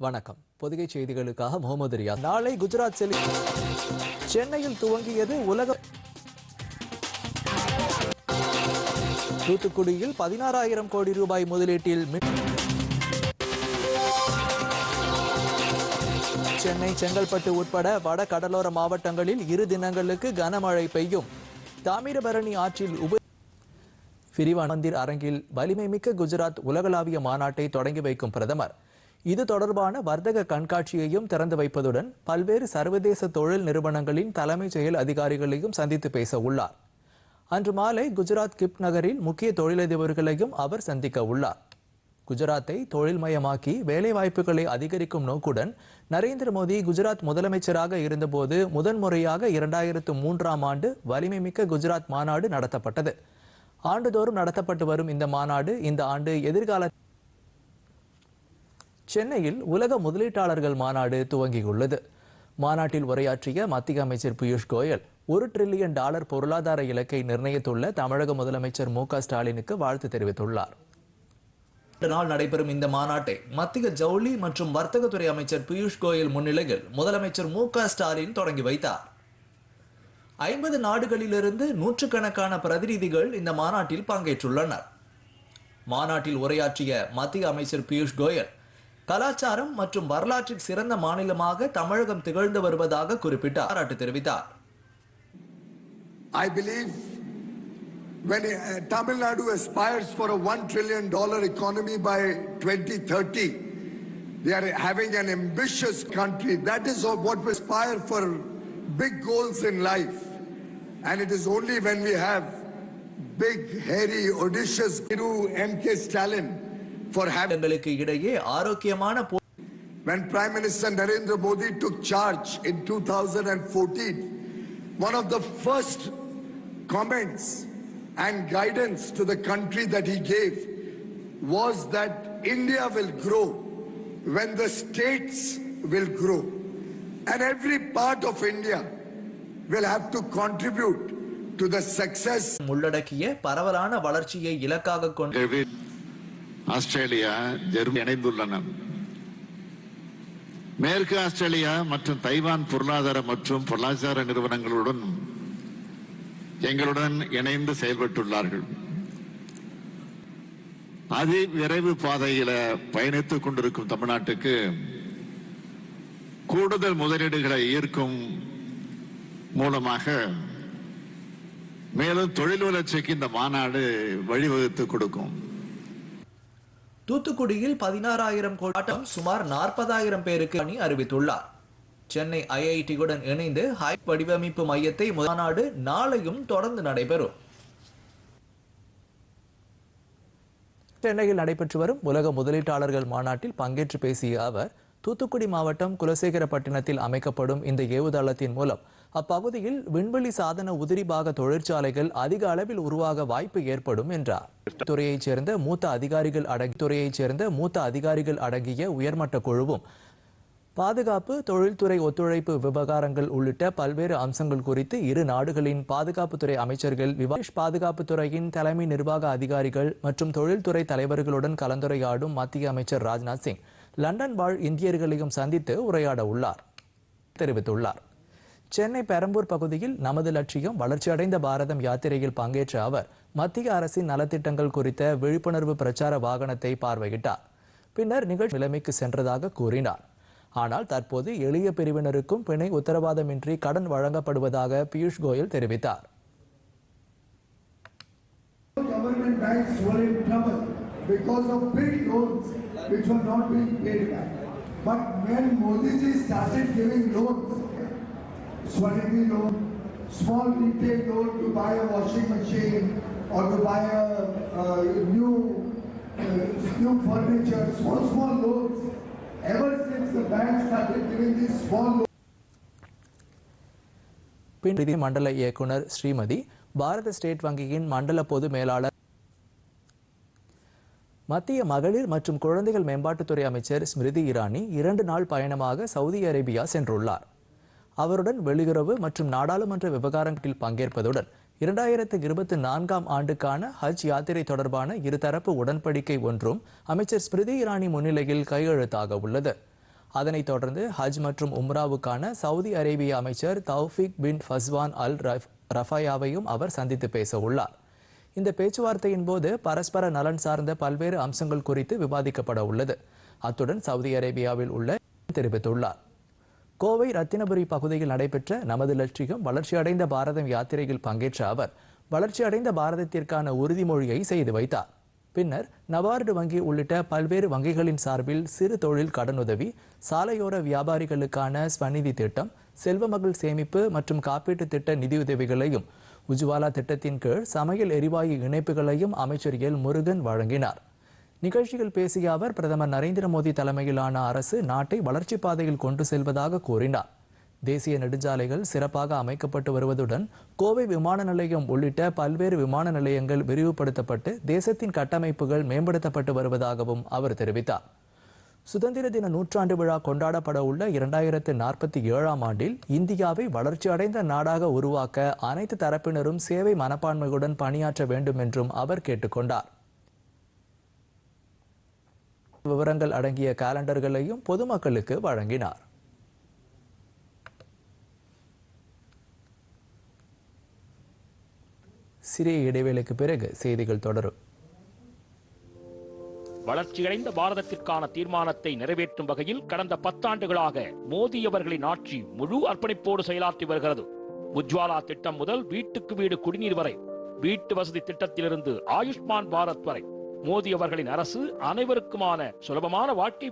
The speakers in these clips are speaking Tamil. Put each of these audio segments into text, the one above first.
வணக்கம். பொதுகை செய்திகளுக்காக முகமது ரியாஸ். நாளை குஜராத் செல்லி சென்னையில் துவங்கியது உலக தூத்துக்குடியில் பதினாறாயிரம் கோடி ரூபாய் முதலீட்டில் மின் சென்னை செங்கல்பட்டு உட்பட வட கடலோர மாவட்டங்களில் இரு தினங்களுக்கு கனமழை பெய்யும். தாமிரபரணி ஆற்றில் உப பிரிவானந்திர் அரங்கில் வலிமை மிக்க குஜராத் உலகளாவிய மாநாட்டை தொடங்கி வைக்கும் பிரதமர். இது தொடர்பான வர்த்தக கண்காட்சியையும் திறந்து வைப்பதுடன் பல்வேறு சர்வதேச தொழில் நிறுவனங்களின் தலைமைச் செயல் அதிகாரிகளையும் சந்தித்து பேச உள்ளார். அன்று மாலை குஜராத் கிப் நகரில் முக்கிய தொழிலதிபர்களையும் அவர் சந்திக்க உள்ளார். குஜராத்தை தொழில்மயமாக்கி வேலைவாய்ப்புகளை அதிகரிக்கும் நோக்குடன் நரேந்திர மோடி குஜராத் முதலமைச்சராக இருந்தபோது முதன்முறையாக இரண்டாயிரத்து மூன்றாம் ஆண்டு வலிமை மிக்க குஜராத் மாநாடு நடத்தப்பட்டது. ஆண்டுதோறும் நடத்தப்பட்டு வரும் இந்த மாநாடு இந்த ஆண்டு எதிர்கால சென்னையில் உலக முதலீட்டாளர்கள் மாநாடு துவங்கியுள்ளது. மாநாட்டில் உரையாற்றிய மத்திய அமைச்சர் பியூஷ் கோயல் ஒரு டிரில்லியன் டாலர் பொருளாதார இலக்கை நிர்ணயித்துள்ள தமிழக முதலமைச்சர் மு ஸ்டாலினுக்கு வாழ்த்து தெரிவித்துள்ளார். இரண்டு நாள் நடைபெறும் இந்த மாநாட்டை மத்திய ஜவுளி மற்றும் வர்த்தகத்துறை அமைச்சர் பியூஷ் கோயல் முன்னிலையில் முதலமைச்சர் மு ஸ்டாலின் தொடங்கி வைத்தார். ஐம்பது நாடுகளிலிருந்து நூற்றுக்கணக்கான பிரதிநிதிகள் இந்த மாநாட்டில் பங்கேற்றுள்ளனர். மாநாட்டில் உரையாற்றிய மத்திய அமைச்சர் Piyush Goyal கலாச்சாரம் மற்றும் வரலாற்றில் சிறந்த மாநிலமாக தமிழகம் திகழ்ந்து வருவதாக குறிப்பிட்டு பாராட்டு தெரிவித்தார் I believe when uh, Tamil Nadu aspires for a $1 trillion economy by 2030, they are having an ambitious country. That is what we aspire for big goals in life. And it is only when we have big, hairy, audacious Guru M.K. Stalin for having எங்களுக்கு இடையே ஆரோக்கியமான போ- When Prime Minister Narendra Modi took charge in 2014, one of the first comments and guidance to the country that he gave was that India will grow when the states will grow. And every part of India will have to contribute to the success உள்ளடக்கிய பரவலான வளர்ச்சியை இலக்காக கொண்டு கேள்வி ஆஸ்திரேலியா ஜெர்மனி இணைந்துள்ளன. மேற்கு ஆஸ்திரேலியா மற்றும் தைவான் பொருளாதார மற்றும் பொருளாதார நிறுவனங்களுடன் எங்களுடன் இணைந்து செயல்பட்டுள்ளார்கள். அதி விரைவு பாதையில பயணித்துக் கொண்டிருக்கும் தமிழ்நாட்டுக்கு கூடுதல் முதலீடுகளை ஈர்க்கும் மூலமாக மேலும் தொழில் வளர்ச்சிக்கு இந்த மாநாடு வழிவகுத்து கொடுக்கும். தூத்துக்குடியில் பதினாறாயிரம் கோட்டம் சுமார் நாற்பதாயிரம் பேருக்கு அணி அறிவித்துள்ளார். சென்னை ஐஐடியுடன் இணைந்து ஹை வடிவமைப்பு மையத்தை மாநாடு நாளையும் தொடர்ந்து நடைபெறும். சென்னையில் நடைபெற்று வரும் உலக முதலீட்டாளர்கள் மாநாட்டில் பங்கேற்று பேசிய அவர் தூத்துக்குடி மாவட்டம் குலசேகரப்பட்டினத்தில் அமைக்கப்படும் இந்த ஏவுதளத்தின் மூலம் அப்பகுதியில் விண்வெளி சாதன உதிரிபாக தொழிற்சாலைகள் அதிக அளவில் உருவாக வாய்ப்பு ஏற்படும் என்றார். துறையைச் சேர்ந்த மூத்த அதிகாரிகள் அடங்கி துறையைச் சேர்ந்த மூத்த அதிகாரிகள் அடங்கிய உயர்மட்ட குழுவும் பாதுகாப்பு தொழில்துறை ஒத்துழைப்பு விவகாரங்கள் உள்ளிட்ட பல்வேறு அம்சங்கள் குறித்து இரு நாடுகளின் பாதுகாப்புத்துறை அமைச்சர்கள் விவாஷ் பாதுகாப்புத்துறையின் தலைமை நிர்வாக அதிகாரிகள் மற்றும் தொழில்துறை தலைவர்களுடன் கலந்துரையாடும் மத்திய அமைச்சர் ராஜ்நாத் சிங். லண்டன் வாழ் இந்தியர்களையும் சந்தித்து உரையாட உள்ளார். தெரிவித்துள்ளார். சென்னை பெரம்பூர் பகுதியில் நமது லட்சியம் வளர்ச்சியடைந்த பாரதம் யாத்திரையில் பங்கேற்ற அவர் மத்திய அரசின் நலத்திட்டங்கள் குறித்த விழிப்புணர்வு பிரச்சார வாகனத்தை பார்வையிட்டார். பின்னர் நிகழ்ச்சி நிலைமைக்கு சென்றதாக கூறினார். ஆனால் தற்போது எளிய பிரிவினருக்கும் பிணை உத்தரவாதமின்றி கடன் வழங்கப்படுவதாக பியூஷ் கோயல் தெரிவித்தார். Government banks were in trouble because of big loans. which were not being paid back. But when Modi ji started giving loans, Swanidhi loan, small retail loan to buy a washing machine or to buy a, a new, uh, new furniture, small, small loans. Ever since the bank started giving these small loans, பின் நிதி மண்டல இயக்குனர் ஸ்ரீமதி பாரத ஸ்டேட் வங்கியின் மண்டல பொது மேலாளர் மத்திய மகளிர் மற்றும் குழந்தைகள் மேம்பாட்டுத்துறை அமைச்சர் ஸ்மிருதி இரானி இரண்டு நாள் பயணமாக சவுதி அரேபியா சென்றுள்ளார். அவருடன் வெளியுறவு மற்றும் நாடாளுமன்ற விவகாரங்களில் பங்கேற்பதுடன் இரண்டாயிரத்து இருபத்தி நான்காம் ஆண்டுக்கான ஹஜ் யாத்திரை தொடர்பான இருதரப்பு உடன்படிக்கை ஒன்றும் அமைச்சர் ஸ்மிருதி இரானி முன்னிலையில் கையெழுத்தாக உள்ளது. அதனைத் தொடர்ந்து ஹஜ் மற்றும் உம்ராவுக்கான சவுதி அரேபிய அமைச்சர் தௌஃபிக் பின் ஃபஸ்வான் அல் ரஃப் ரஃபாயாவையும் அவர் சந்தித்து பேச உள்ளார். இந்த பேச்சுவார்த்தையின் போது பரஸ்பர நலன் சார்ந்த பல்வேறு அம்சங்கள் குறித்து விவாதிக்கப்பட உள்ளது. அத்துடன் சவுதி அரேபியாவில் உள்ள தெரிவித்துள்ளார். கோவை ரத்தினபுரி பகுதியில் நடைபெற்ற நமது லட்சியம் வளர்ச்சியடைந்த பாரதம் யாத்திரையில் பங்கேற்ற அவர் வளர்ச்சியடைந்த பாரதத்திற்கான உறுதிமொழியை செய்து வைத்தார். பின்னர் நபார்டு வங்கி உள்ளிட்ட பல்வேறு வங்கிகளின் சார்பில் சிறு தொழில் கடனுதவி சாலையோர வியாபாரிகளுக்கான ஸ்வநிதி திட்டம் செல்வமகள் சேமிப்பு மற்றும் காப்பீட்டு திட்ட நிதியுதவிகளையும் உஜ்வாலா திட்டத்தின் கீழ் சமையல் எரிவாயு இணைப்புகளையும் அமைச்சர் எல். முருகன் வழங்கினார். நிகழ்ச்சியில் பேசிய அவர் பிரதமர் நரேந்திர மோடி தலைமையிலான அரசு நாட்டை வளர்ச்சிப் பாதையில் கொண்டு செல்வதாக கூறினார். தேசிய நெடுஞ்சாலைகள் சிறப்பாக அமைக்கப்பட்டு வருவதுடன் கோவை விமான நிலையம் உள்ளிட்ட பல்வேறு விமான நிலையங்கள் விரிவுபடுத்தப்பட்டு தேசத்தின் கட்டமைப்புகள் மேம்படுத்தப்பட்டு வருவதாகவும் அவர் தெரிவித்தார். சுதந்திர தின நூற்றாண்டு விழா கொண்டாடப்பட உள்ள இரண்டாயிரத்து நாற்பத்தி ஏழாம் ஆண்டில் இந்தியாவை வளர்ச்சியடைந்த நாடாக உருவாக்க அனைத்து தரப்பினரும் சேவை மனப்பான்மையுடன் பணியாற்ற வேண்டும் என்றும் அவர் கேட்டுக்கொண்டார் விவரங்கள் அடங்கிய காலண்டர்களையும் பொதுமக்களுக்கு வழங்கினார். சிறிய இடைவேளைக்கு பிறகு செய்திகள் தொடரும். வளர்ச்சியடைந்த பாரதத்திற்கான தீர்மானத்தை நிறைவேற்றும் வகையில் கடந்த பத்தாண்டுகளாக மோடி அவர்களின் ஆட்சி முழு அர்ப்பணிப்போடு செயலாற்றி வருகிறது. உஜ்வாலா திட்டம் முதல் வீட்டுக்கு வீடு குடிநீர் வரை வீட்டு வசதி திட்டத்திலிருந்து ஆயுஷ்மான் பாரத் வரை மோடி அவர்களின் அரசு அனைவருக்குமான சுலபமான வாழ்க்கை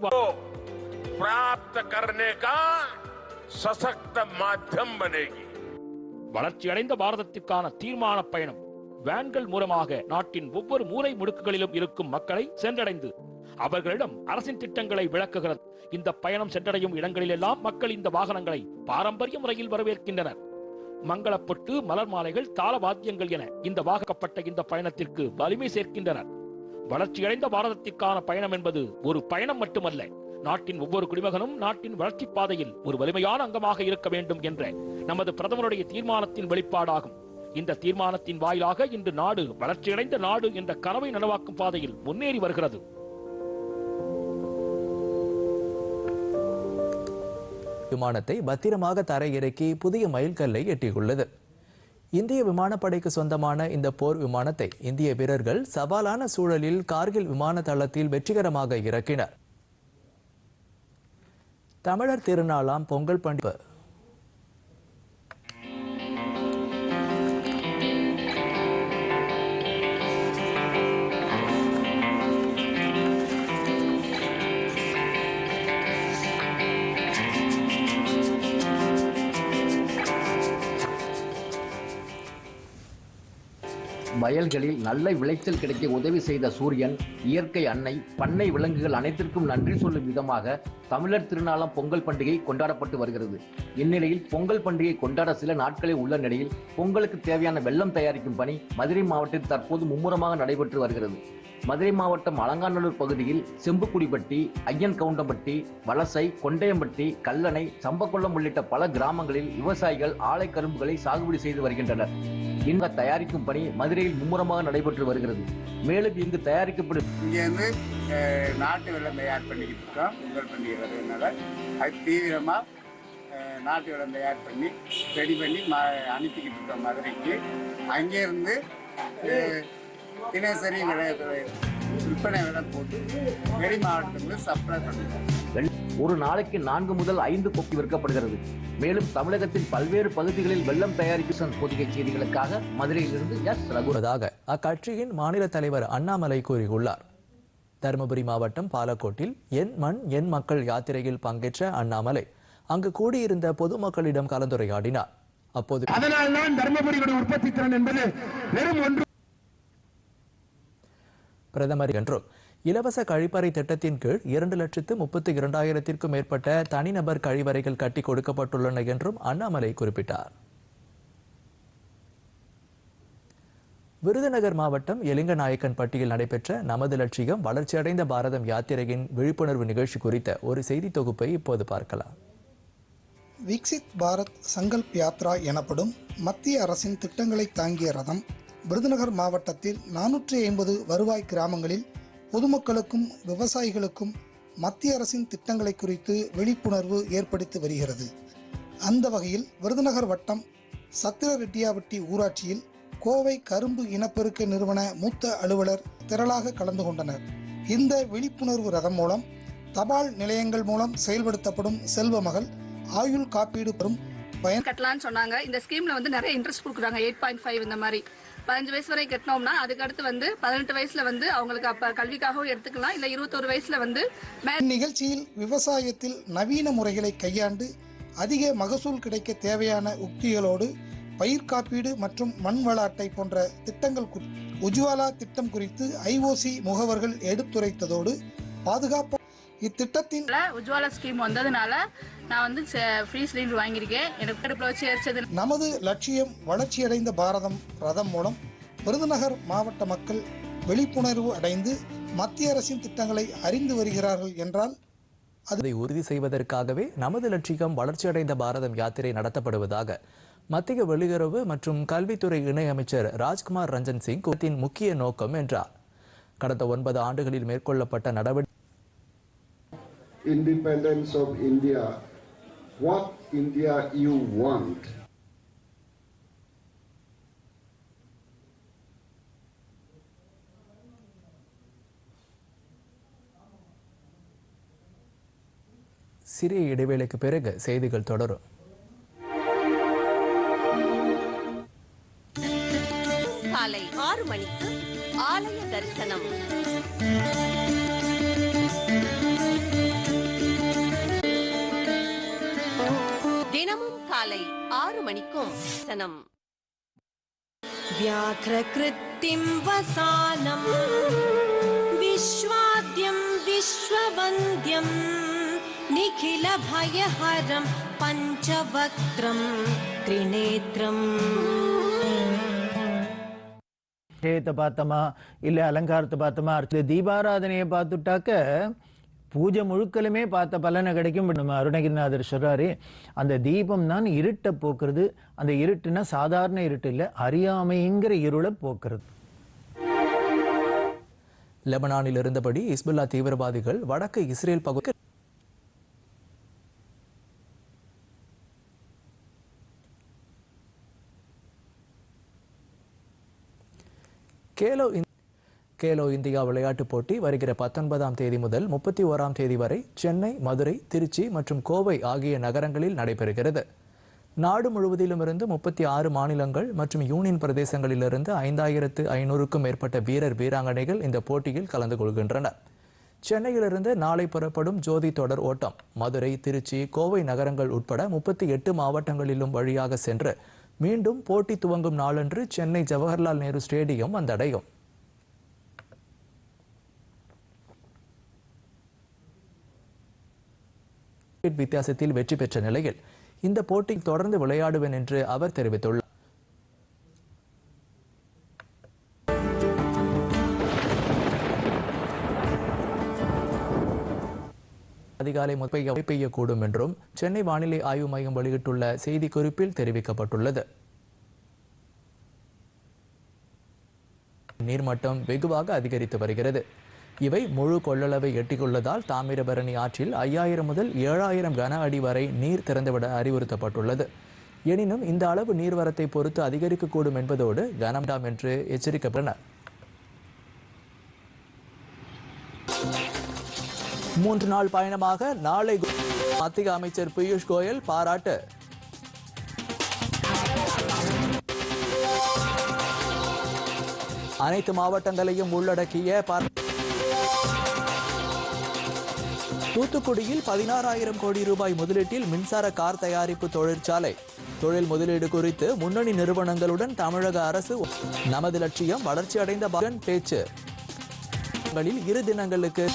சசக்த மாத்தியம் பனேகி வளர்ச்சியடைந்த பாரதத்திற்கான தீர்மான பயணம் வேன்கள் மூலமாக நாட்டின் ஒவ்வொரு மூலை முடுக்குகளிலும் இருக்கும் மக்களை சென்றடைந்து அவர்களிடம் அரசின் திட்டங்களை விளக்குகிறது. இந்த பயணம் சென்றடையும் இடங்களிலெல்லாம் மக்கள் இந்த வாகனங்களை பாரம்பரிய முறையில் வரவேற்கின்றனர். மங்களப்பட்டு மலர் மாலைகள் தாள வாத்தியங்கள் என இந்த வாகக்கப்பட்ட இந்த பயணத்திற்கு வலிமை சேர்க்கின்றனர். வளர்ச்சியடைந்த பாரதத்திற்கான பயணம் என்பது ஒரு பயணம் மட்டுமல்ல. நாட்டின் ஒவ்வொரு குடிமகனும் நாட்டின் வளர்ச்சிப் பாதையில் ஒரு வலிமையான அங்கமாக இருக்க வேண்டும் என்ற நமது பிரதமருடைய தீர்மானத்தின் வெளிப்பாடாகும். இந்த தீர்மானத்தின் வாயிலாக இன்று நாடு வளர்ச்சியடைந்த நாடு என்ற கனவை நனவாக்கும் பாதையில் முன்னேறி வருகிறது. விமானத்தை பத்திரமாக தரையிறக்கி புதிய மைல்கல்லை எட்டியுள்ளது. இந்திய விமானப்படைக்கு சொந்தமான இந்த போர் விமானத்தை இந்திய வீரர்கள் சவாலான சூழலில் கார்கில் விமான தளத்தில் வெற்றிகரமாக இறக்கினர். தமிழர் திருநாளாம் பொங்கல் பண்டிகை வயல்களில் நல்ல விளைச்சல் கிடைக்க உதவி செய்த சூரியன் இயற்கை அன்னை பண்ணை விலங்குகள் அனைத்திற்கும் நன்றி சொல்லும் விதமாக தமிழர் திருநாளாம் பொங்கல் பண்டிகை கொண்டாடப்பட்டு வருகிறது. இந்நிலையில் பொங்கல் பண்டிகை கொண்டாட சில நாட்களே உள்ள நிலையில் பொங்கலுக்கு தேவையான வெள்ளம் தயாரிக்கும் பணி மதுரை மாவட்டத்தில் தற்போது மும்முரமாக நடைபெற்று வருகிறது. மதுரை மாவட்டம் அலங்காநல்லூர் பகுதியில் செம்புக்குடிப்பட்டி ஐயன் கவுண்டம்பட்டி வலசை கொண்டையம்பட்டி கல்லணை சம்பக்குளம் உள்ளிட்ட பல கிராமங்களில் விவசாயிகள் ஆலை கரும்புகளை சாகுபடி செய்து வருகின்றனர். இந்த தயாரிக்கும் பணி மதுரையில் மும்முரமாக நடைபெற்று வருகிறது. மேலும் இங்கு தயாரிக்கப்படும் இங்கே வந்து நாட்டு வெள்ளம் தயார் பண்ணிக்கிட்டு இருக்கோம். பொங்கல் பண்டிகை வர்றதுனால அது தீவிரமாக நாட்டு வெள்ளம் தயார் பண்ணி ரெடி பண்ணி அனுப்பிக்கிட்டு இருக்கோம் மதுரைக்கு. அங்கேருந்து தினசரி விலை விற்பனை விலை போட்டு வெளி மாவட்டத்துக்கு சப்ளை பண்ணுறோம் வெள்- ஒரு நாளைக்கு நான்கு முதல் ஐந்து கோப்பி விற்கப்படுகிறது. மேலும் தமிழகத்தின் பல்வேறு பகுதிகளில் வெள்ளம் தயாரிக்கும் பொதிகை செய்திகளுக்காக மதுரையிலிருந்து எஸ். ரகு. வருவதாக அக்கட்சியின் மாநில தலைவர் அண்ணாமலை கூறியுள்ளார். தருமபுரி மாவட்டம் பாலக்கோட்டில் என் மண் என் மக்கள் யாத்திரையில் பங்கேற்ற அண்ணாமலை அங்கு கூடியிருந்த பொதுமக்களிடம் கலந்துரையாடினார். அப்போது அதனால்தான் தர்மபுரியுடைய உற்பத்தி திறன் என்பது வெறும் ஒன்று பிரதமர் என்றும் இலவச கழிப்பறை திட்டத்தின் கீழ் இரண்டு லட்சத்து முப்பத்தி இரண்டாயிரத்திற்கும் மேற்பட்ட தனிநபர் கழிவறைகள் கட்டி கொடுக்கப்பட்டுள்ளன என்றும் அண்ணாமலை குறிப்பிட்டார். விருதுநகர் மாவட்டம் எலிங்கநாயக்கன் பட்டியில் நடைபெற்ற நமது லட்சியம் வளர்ச்சியடைந்த பாரதம் யாத்திரையின் விழிப்புணர்வு நிகழ்ச்சி குறித்த ஒரு செய்தி தொகுப்பை இப்போது பார்க்கலாம். விக்சித் பாரத் சங்கல்ப் யாத்ரா எனப்படும் மத்திய அரசின் திட்டங்களை தாங்கிய ரதம் விருதுநகர் மாவட்டத்தில் நானூற்றி ஐம்பது வருவாய் கிராமங்களில் பொதுமக்களுக்கும் விவசாயிகளுக்கும் மத்திய அரசின் திட்டங்களை குறித்து விழிப்புணர்வு ஏற்படுத்தி வருகிறது. அந்த வகையில் விருதுநகர் வட்டம் சத்திரரெட்டியாவட்டி ஊராட்சியில் கோவை கரும்பு இனப்பெருக்க நிறுவன மூத்த அலுவலர் திரளாக கலந்து கொண்டனர். இந்த விழிப்புணர்வு ரதம் மூலம் தபால் நிலையங்கள் மூலம் செயல்படுத்தப்படும் செல்வ மகள் ஆயுள் காப்பீடு பெறும் பயன் கட்டலாம்னு சொன்னாங்க. இந்த ஸ்கீம்ல வந்து நிறைய இன்ட்ரெஸ்ட் கொடுக்குறாங்க. எயிட் பாயிண்ட் ஃபைவ் இந்த மாதிரி. பதினஞ்சு வயசு வரை கட்டினோம்னா அதுக்கு அடுத்து வந்து பதினெட்டு வயசுல வந்து அவங்களுக்கு அப்ப கல்விக்காகவும் எடுத்துக்கலாம். இல்ல இருபத்தொரு வயசுல வந்து இந்நிகழ்ச்சியில் விவசாயத்தில் நவீன முறைகளை கையாண்டு அதிக மகசூல் கிடைக்க தேவையான உக்திகளோடு பயிர் காப்பீடு மற்றும் மண் வள போன்ற திட்டங்கள் உஜ்வாலா திட்டம் குறித்து ஐஓசி முகவர்கள் எடுத்துரைத்ததோடு பாதுகாப்பு இத்திட்டத்தின் உஜ்வாலா ஸ்கீம் வந்ததுனால நான் வந்து ஃப்ரீ சிலிண்டர் வாங்கியிருக்கேன். எனக்கு அடுப்புல வச்சு எரிச்சது. நமது லட்சியம் வளர்ச்சியடைந்த பாரதம் ரதம் மூலம் விருதுநகர் மாவட்ட மக்கள் விழிப்புணர்வு அடைந்து மத்திய அரசின் திட்டங்களை அறிந்து வருகிறார்கள் என்றால் அதை உறுதி செய்வதற்காகவே நமது லட்சியம் வளர்ச்சியடைந்த பாரதம் யாத்திரை நடத்தப்படுவதாக மத்திய வெளியுறவு மற்றும் கல்வித்துறை இணையமைச்சர் ராஜ்குமார் ரஞ்சன் சிங் கூட்டத்தின் முக்கிய நோக்கம் என்றார். கடந்த ஒன்பது ஆண்டுகளில் மேற்கொள்ளப்பட்ட நடவடிக்கை independence of India, what India you want. சிறிய இடைவேளைக்கு பிறகு செய்திகள் தொடரும் காலை ஆறு மணிக்கு ஆலய தரிசனம் காலை ஆறு மணிக்கும் தரிசனம் व्याघ्रकृत्तिं वसानं विश्वाद्यं विश्ववन्द्यं निखिलभयहरं पञ्चवक्त्रं त्रिनेत्रम् விஷயத்தை பார்த்தோமா இல்லை அலங்காரத்தை பார்த்தோமா அடுத்து தீபாராதனையை பார்த்துட்டாக்க பூஜை முழுக்கலுமே பார்த்த பலனை கிடைக்கும். நம்ம அருணகிரிநாதர் சொல்கிறாரு அந்த தீபம் தான் இருட்டை போக்குறது. அந்த இருட்டுனா சாதாரண இருட்டு இல்லை அறியாமைங்கிற இருளை போக்குறது. லெபனானில் இருந்தபடி இஸ்புல்லா தீவிரவாதிகள் வடக்கு இஸ்ரேல் பகுதி கேலோ கேலோ இந்தியா விளையாட்டுப் போட்டி வருகிற பத்தொன்பதாம் தேதி முதல் முப்பத்தி ஓராம் தேதி வரை சென்னை மதுரை திருச்சி மற்றும் கோவை ஆகிய நகரங்களில் நடைபெறுகிறது. நாடு முழுவதிலுமிருந்து முப்பத்தி ஆறு மாநிலங்கள் மற்றும் யூனியன் பிரதேசங்களிலிருந்து ஐந்தாயிரத்து ஐநூறுக்கும் மேற்பட்ட வீரர் வீராங்கனைகள் இந்த போட்டியில் கலந்து கொள்கின்றனர். சென்னையிலிருந்து நாளை புறப்படும் ஜோதி தொடர் ஓட்டம் மதுரை திருச்சி கோவை நகரங்கள் உட்பட முப்பத்தி எட்டு மாவட்டங்களிலும் வழியாக சென்று மீண்டும் போட்டி துவங்கும் நாளன்று சென்னை ஜவஹர்லால் நேரு ஸ்டேடியம் வந்தடையும். விக்கெட் வித்தியாசத்தில் வெற்றி பெற்ற நிலையில் இந்த போட்டியில் தொடர்ந்து விளையாடுவேன் என்று அவர் தெரிவித்துள்ளார். அதிகாலை முப்பைய பெய்யக்கூடும் என்றும் சென்னை வானிலை ஆய்வு மையம் வெளியிட்டுள்ள செய்திக்குறிப்பில் தெரிவிக்கப்பட்டுள்ளது. நீர்மட்டம் வெகுவாக அதிகரித்து வருகிறது. இவை முழு கொள்ளளவை எட்டியுள்ளதால் தாமிரபரணி ஆற்றில் ஐயாயிரம் முதல் ஏழாயிரம் கன அடி வரை நீர் திறந்துவிட அறிவுறுத்தப்பட்டுள்ளது. எனினும் இந்த அளவு நீர்வரத்தை பொறுத்து அதிகரிக்கக்கூடும் என்பதோடு கனம்டாம் என்று எச்சரிக்கப்பட்டனர். மூன்று நாள் பயணமாக நாளை மத்திய அமைச்சர் பியூஷ் கோயல் பாராட்டு. அனைத்து மாவட்டங்களையும் உள்ளடக்கிய தூத்துக்குடியில் பதினாறாயிரம் கோடி ரூபாய் முதலீட்டில் மின்சார கார் தயாரிப்பு தொழிற்சாலை. தொழில் முதலீடு குறித்து முன்னணி நிறுவனங்களுடன் தமிழக அரசு நமது லட்சியம் வளர்ச்சி அடைந்த பேச்சு. இரு தினங்களுக்கு